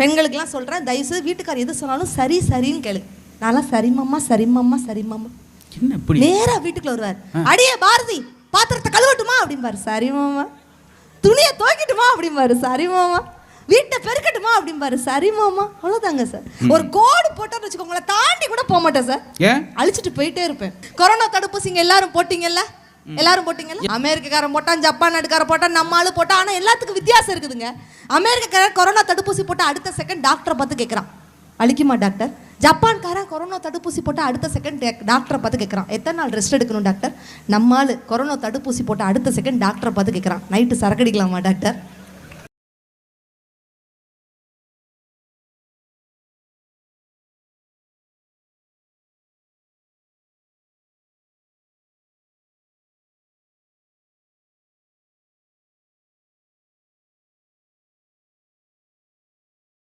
பெண்களுக்கெல்லாம் சொல்கிறேன் தயவுசெய்து வீட்டுக்கார் எது சொன்னாலும் சரி சரின்னு கேளு. நான்லாம் சரிமாம்மா சரிமாம்மா சரிமாம்மா என்ன இப்படி? நேரா வீட்டுக்குள்ள வருவார். அடியே பாரதி பாத்திரத்தை கழுவட்டுமா? அப்படிம்பாரு. சரி மாமா. துணியை துவைக்கட்டுமா? அப்படிம்பாரு. சரி மாமா. வீட்டை பெருக்கட்டுமா? அப்படிம்பாரு. சரி மாமா. அவ்வளோதாங்க சார். ஒரு கோடு போட்டோன்னு வச்சுக்கோங்களேன் தாண்டி கூட போக மாட்டேன் சார். அழிச்சிட்டு போயிட்டே இருப்பேன். கொரோனா தடுப்பூசிங்க எல்லாரும் போட்டீங்கல்ல? எல்லாரும் போட்டீங்கல்ல? அமெரிக்காரன் போட்டான் ஜப்பான் நாட்டுக்காரன் போட்டான் நம்ம ஆளு போட்டான். ஆனா எல்லாத்துக்கும் வித்தியாசம் இருக்குதுங்க. அமெரிக்காரன் கொரோனா தடுப்பூசி போட்டா அடுத்த செகண்ட் டாக்டரை பார்த்து கேட்குறான் அழிக்குமா டாக்டர் ஜப்பான்காரன் கொரோனா தடுப்பூசி போட்டால் அடுத்த செகண்ட் டாக்டரை பார்த்து கேட்குறான் எத்தனை நாள் ரெஸ்ட் எடுக்கணும் டாக்டர் நம்ம ஆளு கொரோனா தடுப்பூசி போட்டால் அடுத்த செகண்ட் டாக்டரை பார்த்து கேட்குறான் நைட்டு சரக்கடிக்கலாமா டாக்டர்